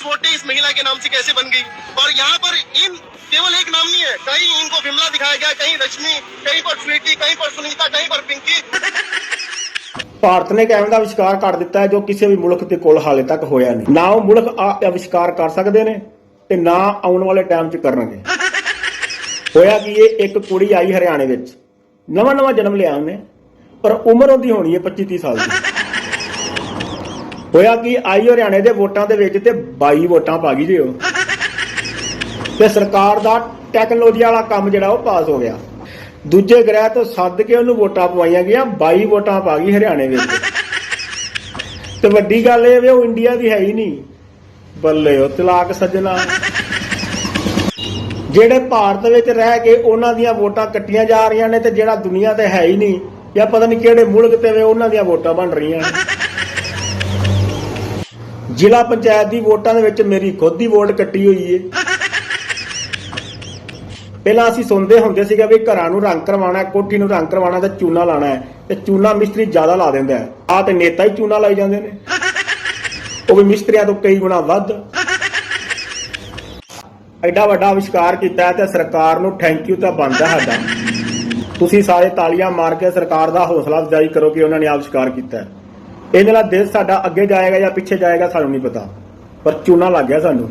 बीस वोटें इस महिला के नाम से कैसे बन गई और यहाँ पर इन केवल एक नाम नहीं है कहीं इनको विमला दिखाया गया कहीं रश्मि कहीं पर स्वीटी कहीं पर सुनीता कहीं पर पिंकी ਭਾਰਤ ਨੇ ਇੱਕ ਐਵੇਂ ਦਾ ਅਵਿਸ਼ਕਾਰ ਕਰ ਦਿੱਤਾ ਹੈ ਜੋ ਕਿਸੇ ਵੀ ਮੁਲਕ ਦੇ ਕੋਲ ਹਾਲੇ ਤੱਕ ਹੋਇਆ ਨਹੀਂ ਨਾ ਉਹ ਮੁਲਕ ਆ ਅਵਿਸ਼ਕਾਰ ਕਰ ਸਕਦੇ ਨੇ ਤੇ ਨਾ ਆਉਣ ਵਾਲੇ ਟਾਈਮ 'ਚ ਕਰਨਗੇ ਹੋਇਆ ਕਿ ਇਹ ਇੱਕ ਕੁੜੀ ਆਈ ਹਰਿਆਣੇ ਵਿੱਚ ਨਵਾਂ ਨਵਾਂ ਜਨਮ ਲਿਆ ਉਹਨੇ ਪਰ ਉਮਰ ਉਹਦੀ ਹੋਣੀ ਹੈ 25 30 ਸਾਲ ਦੀ ਹੋਇਆ ਕਿ? ਆਈ ਹਰਿਆਣੇ ਦੇ ਵੋਟਾਂ ਦੇ ਵਿੱਚ ਤੇ 22 ਵੋਟਾਂ ਪਾ ਗਈ ਜੀ ਉਹ। ਤੇ ਸਰਕਾਰ ਦਾ ਟੈਕਨੋਲੋਜੀ ਵਾਲਾ ਕੰਮ ਜਿਹੜਾ ਉਹ ਪਾਸ ਹੋ ਗਿਆ। ਦੂਜੇ ਗ੍ਰਹਿ ਤੋਂ ਸੱਦ ਕੇ ਉਹਨੂੰ ਵੋਟਾਂ ਪਵਾਈਆਂ ਗਈਆਂ 22 ਵੋਟਾਂ ਪਾ ਗਈ ਹਰਿਆਣੇ ਵਿੱਚ। ਤੇ ਵੱਡੀ ਗੱਲ ਇਹ ਵੀ ਉਹ ਇੰਡੀਆ ਦੀ ਹੈ ਹੀ ਨਹੀਂ। ਬੱਲੇ ਉਹ ਤਲਾਕ ਸੱਜਣਾ। ਜਿਹੜੇ ਭਾਰਤ ਵਿੱਚ ਰਹਿ ਕੇ ਉਹਨਾਂ ਦੀਆਂ ਵੋਟਾਂ ਕੱਟੀਆਂ ਜਾ ਰਹੀਆਂ ਨੇ ਤੇ ਜਿਹੜਾ ਦੁਨੀਆ ਤੇ ਹੈ ਹੀ ਨਹੀਂ, ਜਾਂ ਪਤਾ ਨਹੀਂ ਕਿਹੜੇ ਮੁਲਕ ਤੇ ਵੇ ਉਹਨਾਂ ਦੀਆਂ ਵੋਟਾਂ ਬਣ ਰਹੀਆਂ ਨੇ। ਜ਼ਿਲ੍ਹਾ ਪੰਚਾਇਤ ਦੀ ਵੋਟਾਂ ਦੇ ਵਿੱਚ ਮੇਰੀ ਖੁਦ ਦੀ ਵੋਟ ਕੱਟੀ ਹੋਈ ਏ। ਪਹਿਲਾਂ ਅਸੀਂ ਸੁਣਦੇ ਹੁੰਦੇ ਸੀਗੇ ਵੀ ਘਰਾਂ ਨੂੰ ਰੰਗ ਕਰਵਾਉਣਾ ਕੋਠੀ ਨੂੰ ਰੰਗ ਕਰਵਾਉਣਾ ਤੇ ਚੂਨਾ ਲਾਣਾ ਹੈ। ਤੇ ਚੂਨਾ ਮਿਸਤਰੀ ਜ਼ਿਆਦਾ ਲਾ ਦਿੰਦਾ ਹੈ। ਆ ਤੇ ਨੇਤਾ ਹੀ ਚੂਨਾ ਲਾਈ ਜਾਂਦੇ ਨੇ। ਉਹ ਵੀ ਮਿਸਤਰੀਆਂ ਤੋਂ ਕਈ ਗੁਣਾ ਵੱਧ। ਐਡਾ ਵੱਡਾ ਅਵਿਸ਼ਕਾਰ ਕੀਤਾ ਤੇ ਸਰਕਾਰ ਨੂੰ ਥੈਂਕ ਯੂ ਤਾਂ ਬਣਦਾ ਸਾਡਾ। ਤੁਸੀਂ ਸਾਰੇ ਤਾਲੀਆਂ ਮਾਰ ਕੇ ਸਰਕਾਰ ਦਾ ਹੌਸਲਾ ਅਫਜ਼ਾਈ ਕਰੋ ਕਿ ਉਹਨਾਂ ਨੇ ਆਵਿਸ਼ਕਾਰ ਕੀਤਾ ਇਹਦੇ ਨਾਲ ਦੇਸ਼ ਸਾਡਾ ਅੱਗੇ ਜਾਏਗਾ ਜਾਂ ਪਿੱਛੇ ਜਾਏਗਾ ਸਾਨੂੰ ਨਹੀਂ ਪਤਾ। ਪਰ ਚੂਨਾ ਲੱਗ ਗਿਆ ਸਾਨੂੰ।